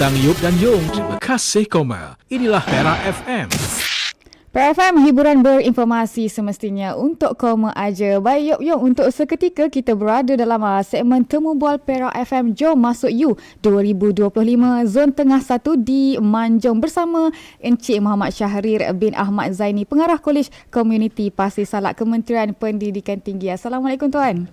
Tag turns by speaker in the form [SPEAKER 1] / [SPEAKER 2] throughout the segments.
[SPEAKER 1] Bintang Yop dan Yong. Terima kasih Koma. Inilah Perak FM.
[SPEAKER 2] PFM hiburan berinformasi semestinya untuk koma aja. Baik, yuk, yuk. Untuk seketika kita berada dalam uh, segmen Temu Bual Perak FM Jom Masuk You 2025 Zon Tengah 1 di Manjung bersama Encik Muhammad Syahrir bin Ahmad Zaini, Pengarah Kolej Komuniti Pasir Salak Kementerian Pendidikan Tinggi. Assalamualaikum Tuan.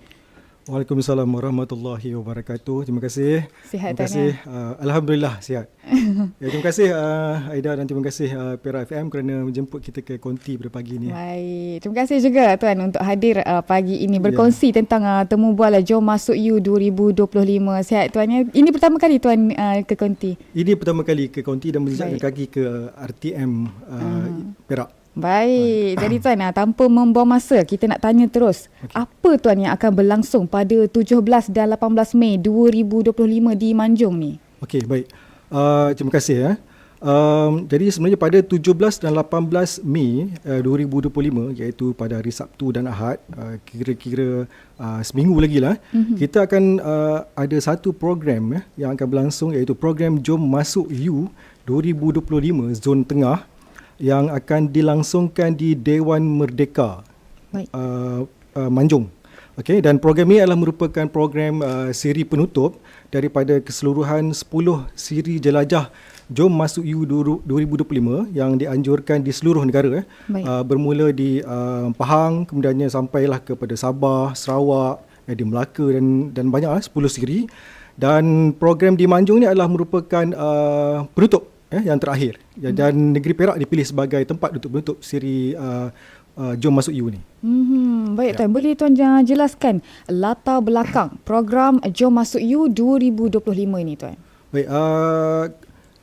[SPEAKER 3] Waalaikumsalam warahmatullahi wabarakatuh. Terima kasih.
[SPEAKER 2] Sihat
[SPEAKER 3] terima kasih. Uh, Alhamdulillah sihat. ya, terima kasih uh, Aida dan terima kasih uh, Perak FM kerana menjemput kita ke konti pada pagi ini.
[SPEAKER 2] Baik. Terima kasih juga Tuan untuk hadir uh, pagi ini berkongsi ya. tentang uh, temu bual Jom Masuk You 2025. Sihat Tuan. Ya. Ini pertama kali Tuan uh, ke konti?
[SPEAKER 3] Ini pertama kali ke konti dan menjejakkan kaki ke RTM uh, uh. Perak.
[SPEAKER 2] Baik, jadi tuan ah, tanpa membuang masa kita nak tanya terus. Okay. Apa tuan yang akan berlangsung pada 17 dan 18 Mei 2025 di Manjung ni?
[SPEAKER 3] Okey, baik. Uh, terima kasih ya. Um, jadi sebenarnya pada 17 dan 18 Mei uh, 2025 iaitu pada hari Sabtu dan Ahad uh, kira-kira uh, seminggu lagi lah mm-hmm. kita akan uh, ada satu program ya, yang akan berlangsung iaitu program Jom Masuk U 2025 Zon Tengah yang akan dilangsungkan di Dewan Merdeka uh, uh, Manjung. Okay, dan program ini adalah merupakan program uh, siri penutup daripada keseluruhan 10 siri jelajah Jom Masuk U 2025 yang dianjurkan di seluruh negara. Eh. Uh, bermula di uh, Pahang, kemudiannya sampailah kepada Sabah, Sarawak, eh, di Melaka dan dan banyaklah 10 siri. Dan program di Manjung ini adalah merupakan uh, penutup eh, yang terakhir hmm. dan negeri Perak dipilih sebagai tempat untuk menutup siri uh, uh, Jom Masuk You ni.
[SPEAKER 2] Hmm, baik ya. tuan, boleh tuan jelaskan latar belakang program Jom Masuk You 2025 ini tuan?
[SPEAKER 3] Baik, uh,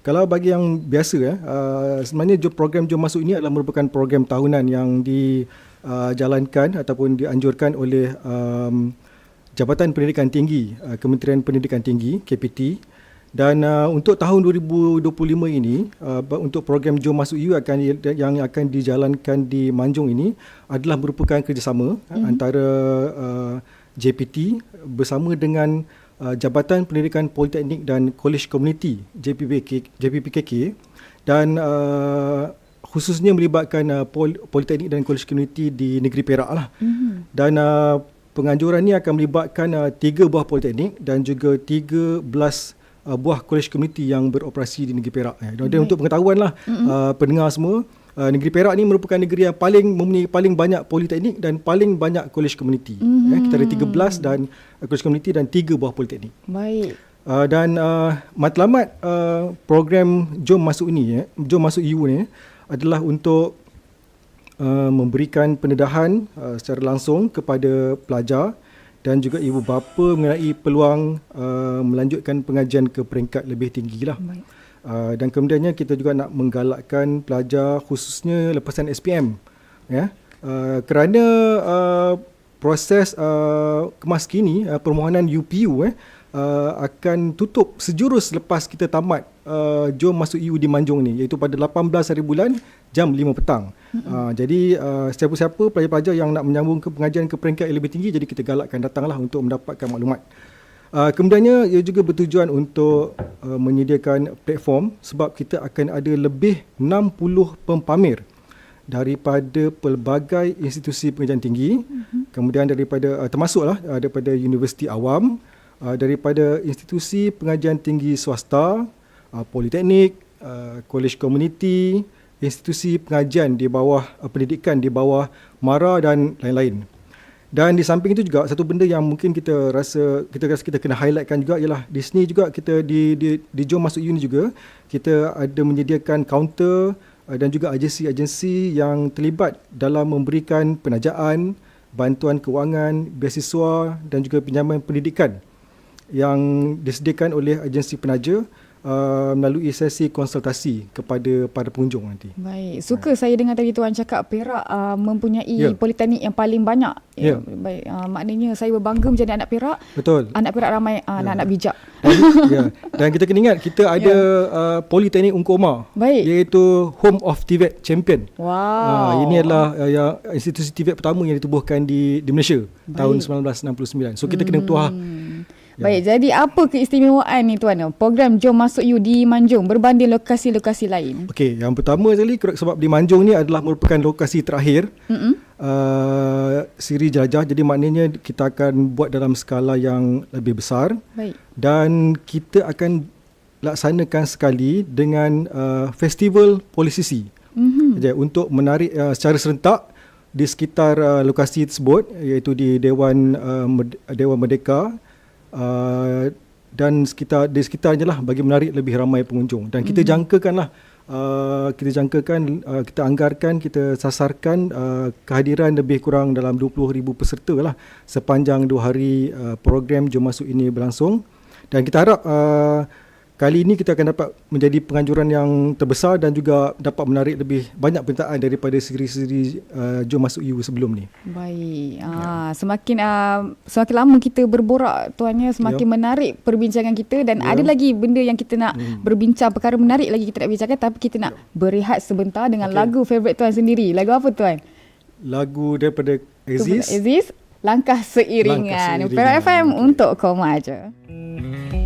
[SPEAKER 3] kalau bagi yang biasa ya, uh, sebenarnya program Jom Masuk ini adalah merupakan program tahunan yang dijalankan uh, ataupun dianjurkan oleh um, Jabatan Pendidikan Tinggi, uh, Kementerian Pendidikan Tinggi, KPT dan uh, untuk tahun 2025 ini uh, untuk program Jom Masuk You akan yang akan dijalankan di Manjung ini adalah merupakan kerjasama mm-hmm. antara uh, JPT bersama dengan uh, Jabatan Pendidikan Politeknik dan Kolej Komuniti JPPK JPPKK dan uh, khususnya melibatkan uh, pol, Politeknik dan Kolej Komuniti di negeri Perak lah. Mm-hmm. Dan uh, penganjuran ini akan melibatkan uh, tiga buah politeknik dan juga 13 uh, buah kolej komuniti yang beroperasi di negeri Perak. Eh. Dan untuk pengetahuan lah mm-hmm. uh, pendengar semua, uh, negeri Perak ni merupakan negeri yang paling mempunyai paling banyak politeknik dan paling banyak kolej komuniti. Mm-hmm. Eh. Kita ada 13 dan uh, kolej komuniti dan 3 buah politeknik.
[SPEAKER 2] Baik.
[SPEAKER 3] Uh, dan uh, matlamat uh, program Jom Masuk ini, eh, Jom Masuk EU ni adalah untuk uh, memberikan pendedahan uh, secara langsung kepada pelajar dan juga ibu bapa mengenai peluang uh, melanjutkan pengajian ke peringkat lebih tinggi lah. Uh, dan kemudiannya kita juga nak menggalakkan pelajar khususnya lepasan SPM. Ya? Uh, kerana uh, proses uh, kemas kini uh, permohonan UPU eh, uh, akan tutup sejurus lepas kita tamat uh, jom masuk EU di Manjung ni iaitu pada 18 hari bulan jam 5 petang. Mm-hmm. Uh, jadi uh, siapa-siapa pelajar-pelajar yang nak menyambung ke pengajian ke peringkat yang lebih tinggi jadi kita galakkan datanglah untuk mendapatkan maklumat. Uh, kemudiannya ia juga bertujuan untuk uh, menyediakan platform sebab kita akan ada lebih 60 pempamer daripada pelbagai institusi pengajian tinggi mm-hmm. kemudian daripada uh, termasuklah uh, daripada universiti awam uh, daripada institusi pengajian tinggi swasta uh, politeknik uh, kolej komuniti institusi pengajian di bawah uh, pendidikan di bawah MARA dan lain-lain. Dan di samping itu juga satu benda yang mungkin kita rasa kita rasa kita kena highlightkan juga ialah di sini juga kita di di di Jom Masuk Uni juga kita ada menyediakan kaunter dan juga agensi-agensi yang terlibat dalam memberikan penajaan, bantuan kewangan, beasiswa dan juga pinjaman pendidikan yang disediakan oleh agensi penaja uh, melalui sesi konsultasi kepada para pengunjung nanti.
[SPEAKER 2] Baik, suka ha. saya dengar tadi tuan cakap Perak uh, mempunyai yeah. politeknik yang paling banyak. Ya, yeah. baik. Uh, maknanya saya berbangga menjadi anak Perak.
[SPEAKER 3] Betul.
[SPEAKER 2] Anak Perak ramai uh, yeah. anak-anak bijak.
[SPEAKER 3] Dan, yeah. Dan kita kena ingat kita ada yeah. uh, politeknik Ungku Omar.
[SPEAKER 2] Baik.
[SPEAKER 3] Iaitu Home of TVET Champion.
[SPEAKER 2] Wow. Uh,
[SPEAKER 3] ini adalah uh, ya, institusi TVET pertama yang ditubuhkan di di Malaysia baik. tahun 1969. So kita hmm. kena tuah
[SPEAKER 2] Baik, jadi apa keistimewaan ni tuan? Program Jom Masuk You di Manjung berbanding lokasi-lokasi lain.
[SPEAKER 3] Okey, yang pertama sekali sebab di Manjung ni adalah merupakan lokasi terakhir
[SPEAKER 2] Mm-mm.
[SPEAKER 3] uh, siri jelajah. Jadi maknanya kita akan buat dalam skala yang lebih besar
[SPEAKER 2] Baik.
[SPEAKER 3] dan kita akan laksanakan sekali dengan uh, festival polisisi.
[SPEAKER 2] Mhm.
[SPEAKER 3] Jadi untuk menarik uh, secara serentak di sekitar uh, lokasi tersebut iaitu di Dewan uh, Dewan Merdeka uh, dan sekitar di sekitarnya lah bagi menarik lebih ramai pengunjung dan kita mm-hmm. jangkakanlah uh, kita jangkakan uh, kita anggarkan kita sasarkan uh, kehadiran lebih kurang dalam 20,000 peserta lah sepanjang dua hari uh, program Jom Masuk ini berlangsung dan kita harap uh, Kali ini kita akan dapat menjadi penganjuran yang terbesar dan juga dapat menarik lebih banyak penyertaan daripada siri-siri uh, Jom Masuk You sebelum ni.
[SPEAKER 2] Baik. Ah, semakin ah, semakin lama kita berborak tuannya semakin
[SPEAKER 3] Ya.
[SPEAKER 2] menarik perbincangan kita dan
[SPEAKER 3] Ya.
[SPEAKER 2] ada lagi benda yang kita nak berbincang perkara menarik lagi kita nak bincangkan tapi kita nak berehat sebentar dengan
[SPEAKER 3] Okey.
[SPEAKER 2] lagu favourite tuan sendiri. Lagu apa tuan?
[SPEAKER 3] Lagu daripada Aziz.
[SPEAKER 2] Aziz. Langkah seiringan.
[SPEAKER 3] Langkah Seiringan.
[SPEAKER 2] FM
[SPEAKER 3] Okey.
[SPEAKER 2] untuk koma aja.
[SPEAKER 4] pagi,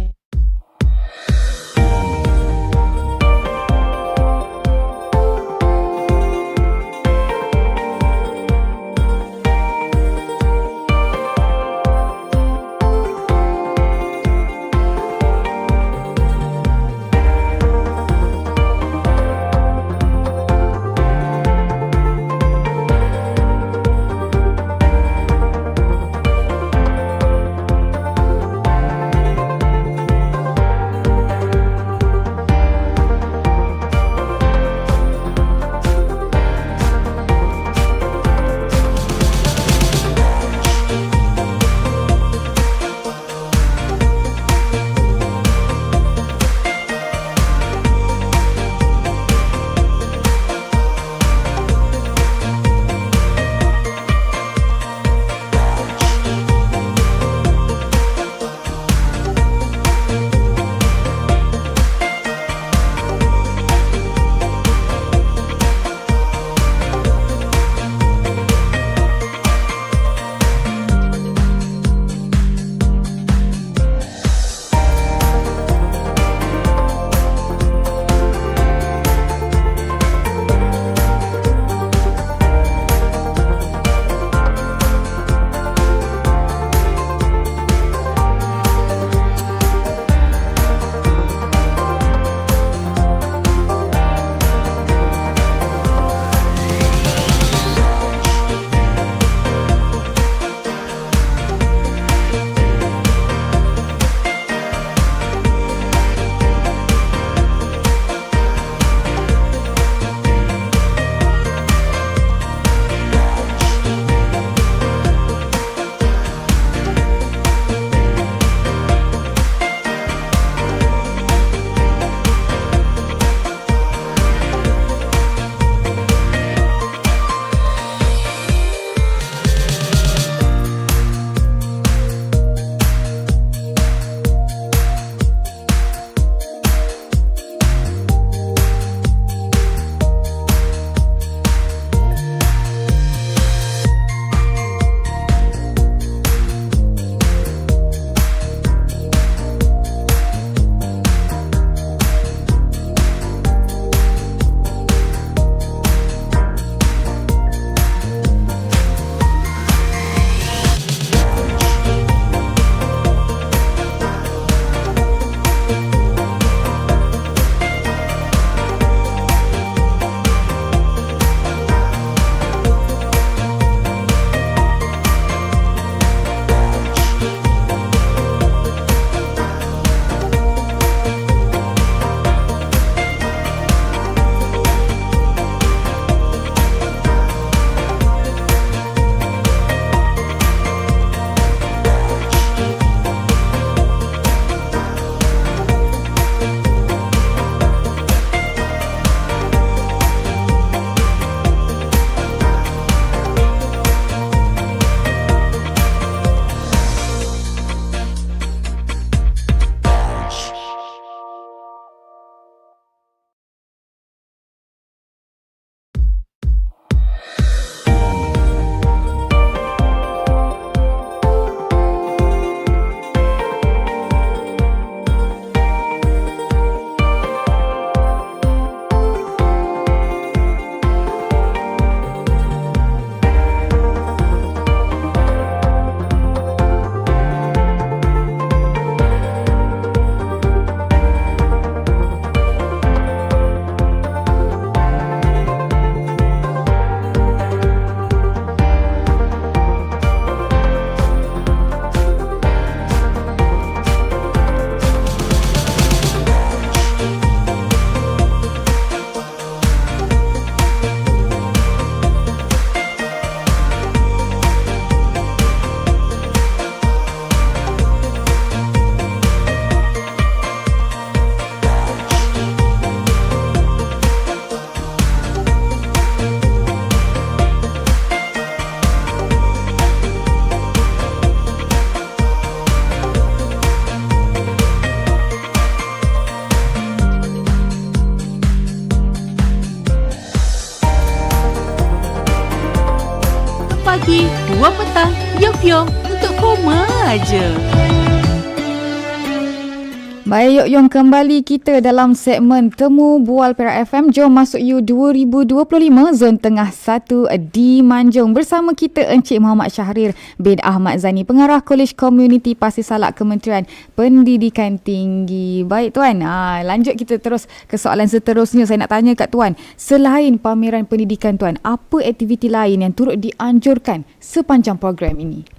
[SPEAKER 2] Yong kembali kita dalam segmen Temu Bual Perak FM. Jom masuk you 2025 Zon Tengah 1 di Manjung. Bersama kita Encik Muhammad Syahrir bin Ahmad Zani, Pengarah Kolej Komuniti Pasir Salak Kementerian Pendidikan Tinggi. Baik Tuan, ha, lanjut kita terus ke soalan seterusnya. Saya nak tanya kat Tuan, selain pameran pendidikan Tuan, apa aktiviti lain yang turut dianjurkan sepanjang program ini?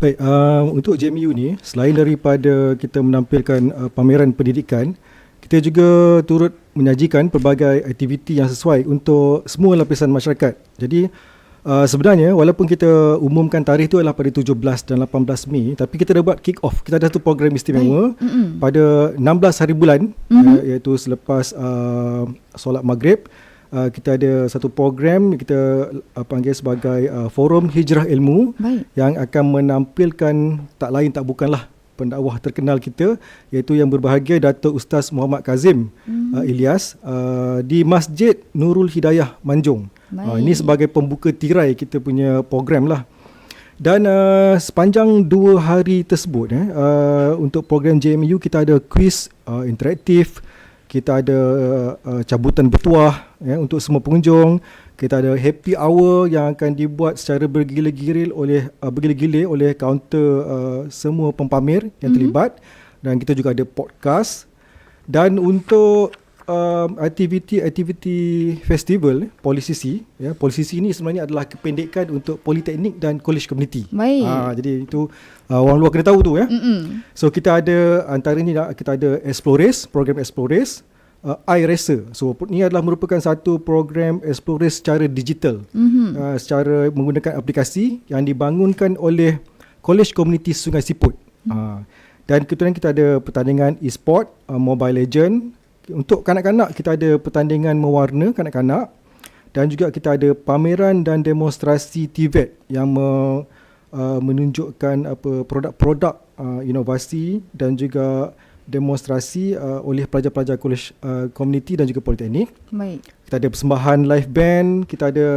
[SPEAKER 3] Baik, uh, untuk JMU ni selain daripada kita menampilkan uh, pameran pendidikan, kita juga turut menyajikan pelbagai aktiviti yang sesuai untuk semua lapisan masyarakat. Jadi uh, sebenarnya walaupun kita umumkan tarikh itu adalah pada 17 dan 18 Mei, tapi kita dah buat kick off. Kita ada satu program istimewa pada 16 hari bulan mm-hmm. uh, iaitu selepas uh, solat maghrib uh, kita ada satu program kita uh, panggil sebagai uh, Forum Hijrah Ilmu
[SPEAKER 2] Baik.
[SPEAKER 3] yang akan menampilkan tak lain tak bukanlah pendakwah terkenal kita iaitu yang berbahagia Datuk Ustaz Muhammad Kazim hmm. uh, Ilyas uh, di Masjid Nurul Hidayah Manjung. Uh, ini sebagai pembuka tirai kita punya program lah. Dan uh, sepanjang dua hari tersebut eh, uh, untuk program JMU kita ada quiz uh, interaktif, kita ada uh, cabutan bertuah ya, untuk semua pengunjung. Kita ada happy hour yang akan dibuat secara bergila-gila oleh uh, bergila-gila oleh kaunter uh, semua pempamer yang mm-hmm. terlibat dan kita juga ada podcast dan untuk um, aktiviti-aktiviti festival Polisisi ya Polisisi ini sebenarnya adalah kependekan untuk Politeknik dan College Community.
[SPEAKER 2] Baik.
[SPEAKER 3] Ha, jadi itu uh, orang luar kena tahu tu ya. Mm-mm. So kita ada antaranya kita ada Explores, program Explores uh, iRacer. So ini adalah merupakan satu program explore secara digital. Mm-hmm. Uh, secara menggunakan aplikasi yang dibangunkan oleh College Community Sungai Siput. Mm-hmm. Uh, dan kemudian kita ada pertandingan e-sport, uh, Mobile Legend. Untuk kanak-kanak kita ada pertandingan mewarna kanak-kanak dan juga kita ada pameran dan demonstrasi TVET yang me, uh, menunjukkan apa produk-produk uh, inovasi dan juga demonstrasi uh, oleh pelajar-pelajar kolej uh, komuniti dan juga politeknik.
[SPEAKER 2] Baik.
[SPEAKER 3] Kita ada persembahan live band, kita ada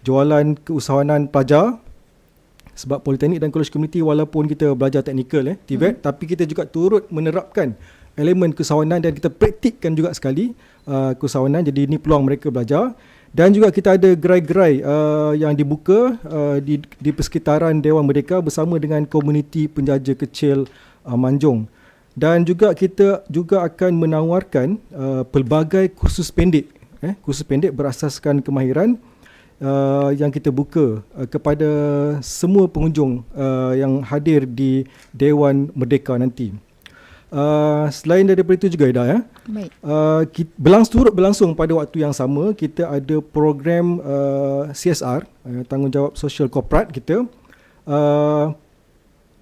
[SPEAKER 3] jualan keusahawanan pelajar sebab politeknik dan kolej komuniti walaupun kita belajar teknikal eh TVET hmm. tapi kita juga turut menerapkan elemen keusahawanan dan kita praktikkan juga sekali uh, keusahawanan jadi ini peluang mereka belajar. Dan juga kita ada gerai-gerai uh, yang dibuka uh, di di persekitaran Dewan Merdeka bersama dengan komuniti penjaja kecil uh, Manjung. Dan juga kita juga akan menawarkan uh, pelbagai kursus pendek eh kursus pendek berasaskan kemahiran uh, yang kita buka uh, kepada semua pengunjung uh, yang hadir di Dewan Merdeka nanti. Uh, selain daripada itu juga Ida ya. Baik. Uh, kita, berlangsung turut berlangsung pada waktu yang sama kita ada program uh, CSR uh, tanggungjawab sosial korporat kita uh,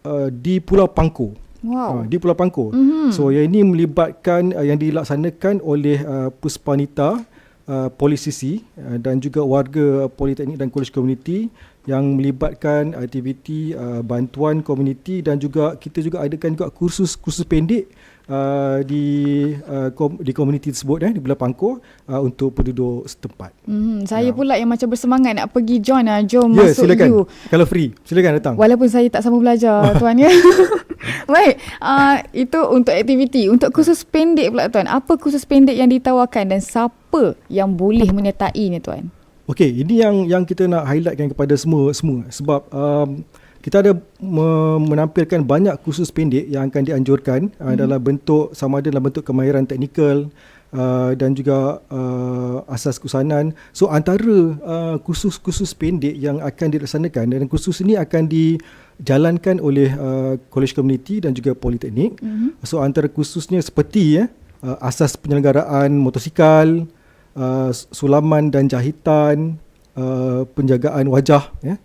[SPEAKER 3] uh, di Pulau Pangku. Wow. Uh, di Pulau Pangkor. Mm-hmm. So yang ini melibatkan uh, yang dilaksanakan oleh uh, Puspanita uh, Polisisi uh, dan juga warga Politeknik dan Kolej Komuniti yang melibatkan aktiviti uh, bantuan komuniti dan juga kita juga adakan juga kursus-kursus pendek uh, di uh, kom, di komuniti tersebut eh di Belah Pangkor uh, untuk penduduk setempat.
[SPEAKER 2] Hmm, saya uh. pula yang macam bersemangat nak pergi join uh, jom
[SPEAKER 3] yeah,
[SPEAKER 2] masuk
[SPEAKER 3] silakan.
[SPEAKER 2] you.
[SPEAKER 3] Kalau free, silakan datang.
[SPEAKER 2] Walaupun saya tak sama belajar tuan ya. Baik, uh, itu untuk aktiviti. Untuk kursus pendek pula tuan, apa kursus pendek yang ditawarkan dan siapa yang boleh menyertainya tuan?
[SPEAKER 3] Okey, ini yang yang kita nak highlightkan kepada semua semua sebab um, kita ada menampilkan banyak kursus pendek yang akan dianjurkan uh, hmm. dalam bentuk sama ada dalam bentuk kemahiran teknikal uh, dan juga uh, asas kusanan. So antara uh, kursus-kursus pendek yang akan dilaksanakan dan kursus ini akan dijalankan oleh uh, College Community dan juga Politeknik. Hmm. So antara kursusnya seperti ya uh, asas penyelenggaraan motosikal, uh, sulaman dan jahitan, uh, penjagaan wajah ya.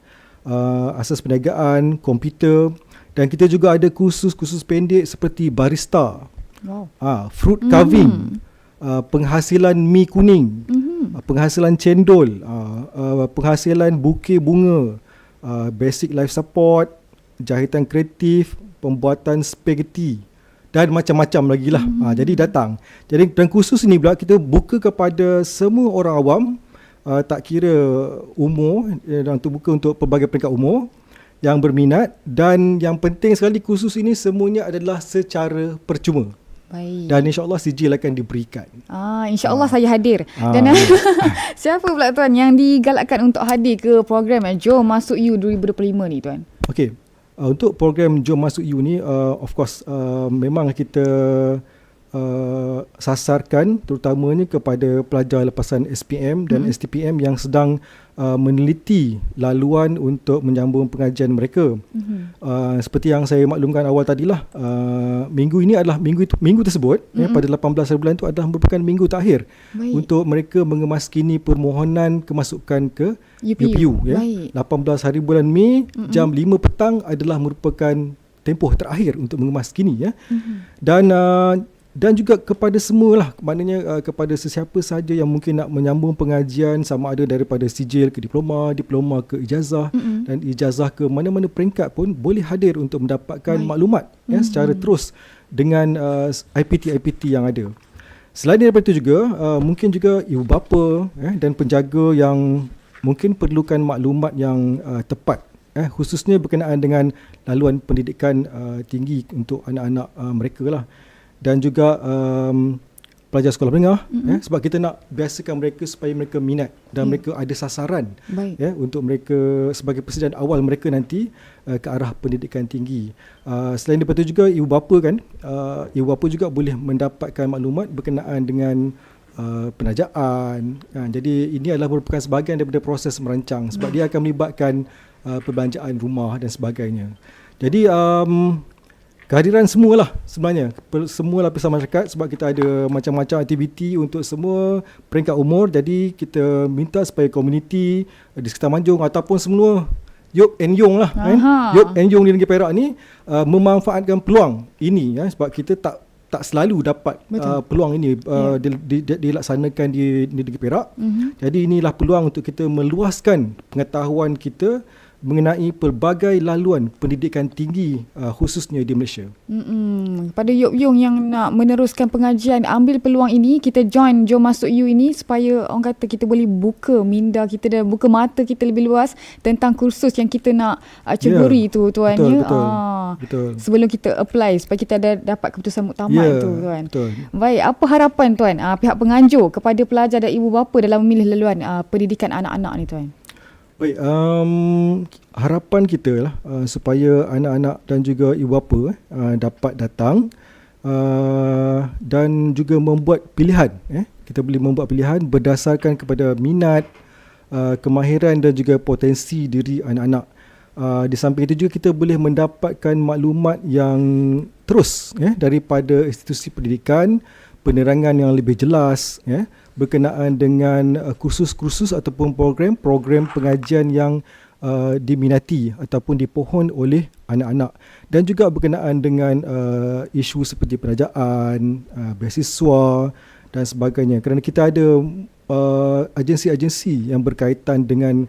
[SPEAKER 3] Uh, asas perniagaan, komputer. Dan kita juga ada kursus-kursus pendek seperti barista, wow. uh, fruit carving, mm. uh, penghasilan mi kuning, mm-hmm. uh, penghasilan cendol, uh, uh, penghasilan bukit bunga, uh, basic life support, jahitan kreatif, pembuatan spaghetti dan macam-macam lagi lah. Mm. Uh, jadi datang. Jadi dan kursus ini pula kita buka kepada semua orang awam uh, tak kira umur eh, dan terbuka untuk pelbagai peringkat umur yang berminat dan yang penting sekali kursus ini semuanya adalah secara percuma.
[SPEAKER 2] Baik.
[SPEAKER 3] Dan insyaAllah sijil akan diberikan.
[SPEAKER 2] Ah, insya-Allah saya hadir.
[SPEAKER 3] Ah.
[SPEAKER 2] Dan siapa pula tuan yang digalakkan untuk hadir ke program eh, Jom Masuk You 2025 ni tuan?
[SPEAKER 3] Okey. Uh, untuk program Jom Masuk You ni uh, of course uh, memang kita uh, sasarkan terutamanya kepada pelajar lepasan SPM dan
[SPEAKER 2] Mhm.
[SPEAKER 3] STPM yang sedang uh, meneliti laluan untuk menyambung pengajian mereka.
[SPEAKER 2] Mhm.
[SPEAKER 3] Uh, seperti yang saya maklumkan awal tadilah uh, minggu ini adalah minggu itu, minggu tersebut mm-hmm. ya,
[SPEAKER 2] Mhm.
[SPEAKER 3] pada 18 hari bulan itu adalah merupakan minggu terakhir
[SPEAKER 2] Baik.
[SPEAKER 3] untuk mereka mengemaskini permohonan kemasukan ke
[SPEAKER 2] UPU.
[SPEAKER 3] UPU ya.
[SPEAKER 2] Baik.
[SPEAKER 3] 18 hari bulan Mei mm-hmm. jam 5 petang adalah merupakan tempoh terakhir untuk mengemaskini ya.
[SPEAKER 2] Mhm.
[SPEAKER 3] Dan uh, dan juga kepada semualah maknanya uh, kepada sesiapa sahaja yang mungkin nak menyambung pengajian sama ada daripada sijil ke diploma, diploma ke ijazah
[SPEAKER 2] Mm-mm.
[SPEAKER 3] dan ijazah ke mana-mana peringkat pun boleh hadir untuk mendapatkan
[SPEAKER 2] Baik.
[SPEAKER 3] maklumat ya
[SPEAKER 2] Mhm.
[SPEAKER 3] secara terus dengan uh, IPT-IPT yang ada. Selain daripada itu juga uh, mungkin juga ibu bapa eh, dan penjaga yang mungkin perlukan maklumat yang uh, tepat eh, khususnya berkenaan dengan laluan pendidikan uh, tinggi untuk anak-anak uh, mereka lah dan juga um, pelajar sekolah menengah mm-hmm. eh, sebab kita nak biasakan mereka supaya mereka minat dan
[SPEAKER 2] Ya.
[SPEAKER 3] mereka ada sasaran
[SPEAKER 2] Baik.
[SPEAKER 3] ya untuk mereka sebagai persediaan awal mereka nanti uh, ke arah pendidikan tinggi. Uh, selain daripada itu juga ibu bapa kan uh, ibu bapa juga boleh mendapatkan maklumat berkenaan dengan uh, penajaan. Uh, jadi ini adalah merupakan sebahagian daripada proses merancang sebab dia akan melibatkan uh, perbelanjaan rumah dan sebagainya. Jadi um, kehadiran semualah sebenarnya semua lapisan masyarakat sebab kita ada macam-macam aktiviti untuk semua peringkat umur jadi kita minta supaya komuniti uh, di sekitar Manjung ataupun semua Yop and Yong lah kan. Yop and Yong di Negeri Perak ni uh, memanfaatkan peluang ini ya sebab kita tak tak selalu dapat
[SPEAKER 2] Betul.
[SPEAKER 3] uh, peluang ini uh,
[SPEAKER 2] Ya.
[SPEAKER 3] di, di, di, dilaksanakan di, di Negeri Perak
[SPEAKER 2] Mhm.
[SPEAKER 3] jadi inilah peluang untuk kita meluaskan pengetahuan kita mengenai pelbagai laluan pendidikan tinggi uh, khususnya di Malaysia.
[SPEAKER 2] Mm-mm. Pada Yok Yung yang nak meneruskan pengajian ambil peluang ini kita join Jom Masuk You ini supaya orang kata kita boleh buka minda kita dan buka mata kita lebih luas tentang kursus yang kita nak uh, ceburi
[SPEAKER 3] Ya,
[SPEAKER 2] tu tuan
[SPEAKER 3] betul,
[SPEAKER 2] ya.
[SPEAKER 3] betul,
[SPEAKER 2] Ah,
[SPEAKER 3] betul.
[SPEAKER 2] Sebelum kita apply supaya kita ada dapat keputusan muktamad
[SPEAKER 3] Ya,
[SPEAKER 2] tu tuan.
[SPEAKER 3] betul.
[SPEAKER 2] Baik, apa harapan tuan uh, pihak penganjur kepada pelajar dan ibu bapa dalam memilih laluan uh, pendidikan anak-anak ni tuan?
[SPEAKER 3] Baik, um, harapan kita lah uh, supaya anak-anak dan juga ibu bapa eh, uh, dapat datang uh, dan juga membuat pilihan. Eh. Kita boleh membuat pilihan berdasarkan kepada minat, uh, kemahiran dan juga potensi diri anak-anak. Uh, di samping itu juga kita boleh mendapatkan maklumat yang terus eh, daripada institusi pendidikan, penerangan yang lebih jelas ya berkenaan dengan uh, kursus-kursus ataupun program-program pengajian yang uh, diminati ataupun dipohon oleh anak-anak dan juga berkenaan dengan uh, isu seperti penajaan, uh, beasiswa dan sebagainya kerana kita ada uh, agensi-agensi yang berkaitan dengan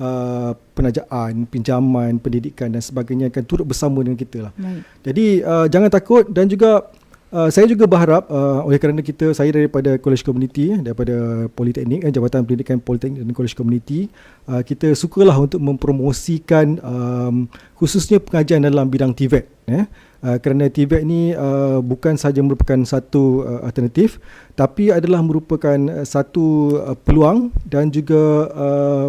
[SPEAKER 3] uh, penajaan, pinjaman, pendidikan dan sebagainya akan turut bersama dengan kita lah.
[SPEAKER 2] Baik.
[SPEAKER 3] Jadi uh, jangan takut dan juga uh, saya juga berharap uh, oleh kerana kita saya daripada College Community daripada Politeknik eh, Jabatan Pendidikan Politeknik dan College Community uh, kita sukalah untuk mempromosikan um, khususnya pengajian dalam bidang TVET eh. Uh, kerana TVET ni uh, bukan sahaja merupakan satu uh, alternatif tapi adalah merupakan uh, satu uh, peluang dan juga uh,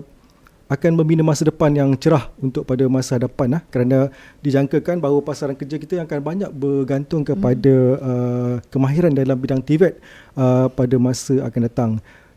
[SPEAKER 3] akan membina masa depan yang cerah untuk pada masa hadapan lah kerana dijangkakan bahawa pasaran kerja kita akan banyak bergantung kepada uh, kemahiran dalam bidang TVET uh, pada masa akan datang.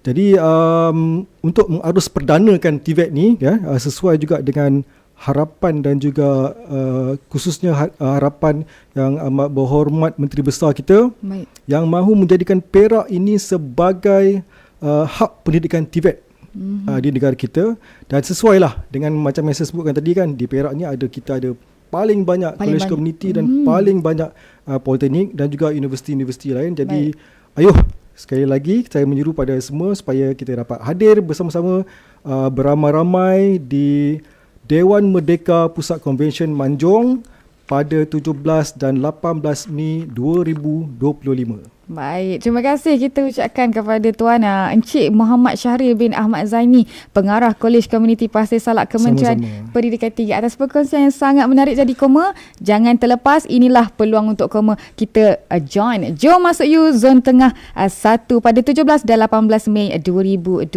[SPEAKER 3] Jadi um, untuk mengarus perdanakan TVET ni ya uh, sesuai juga dengan harapan dan juga uh, khususnya ha- harapan yang amat berhormat Menteri Besar kita
[SPEAKER 2] Baik.
[SPEAKER 3] yang mahu menjadikan Perak ini sebagai uh, hub pendidikan TVET mm-hmm. uh, di negara kita dan sesuailah dengan macam yang saya sebutkan tadi kan di Perak ni ada kita ada paling banyak
[SPEAKER 2] Paling
[SPEAKER 3] college
[SPEAKER 2] banyak.
[SPEAKER 3] community dan
[SPEAKER 2] Mhm.
[SPEAKER 3] paling banyak uh, politeknik dan juga universiti-universiti lain jadi ayuh sekali lagi saya menyeru pada semua supaya kita dapat hadir bersama-sama uh, beramai-ramai di Dewan Merdeka Pusat Convention Manjung pada 17 dan 18 Mei 2025.
[SPEAKER 2] Baik, terima kasih kita ucapkan kepada Tuan uh, Encik Muhammad Syahril bin Ahmad Zaini, Pengarah Kolej Komuniti Pasir Salak Kementerian
[SPEAKER 3] Sama-sama.
[SPEAKER 2] Pendidikan Tinggi atas perkongsian yang sangat menarik jadi Koma. Jangan terlepas, inilah peluang untuk Koma kita uh, join. Jom masuk you zon tengah uh, 1 pada 17 dan 18 Mei 2025.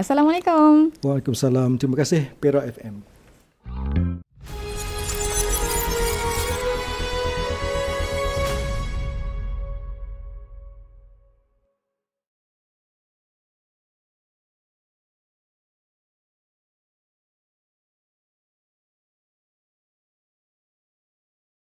[SPEAKER 2] Assalamualaikum.
[SPEAKER 3] Waalaikumsalam. Terima kasih Perak FM.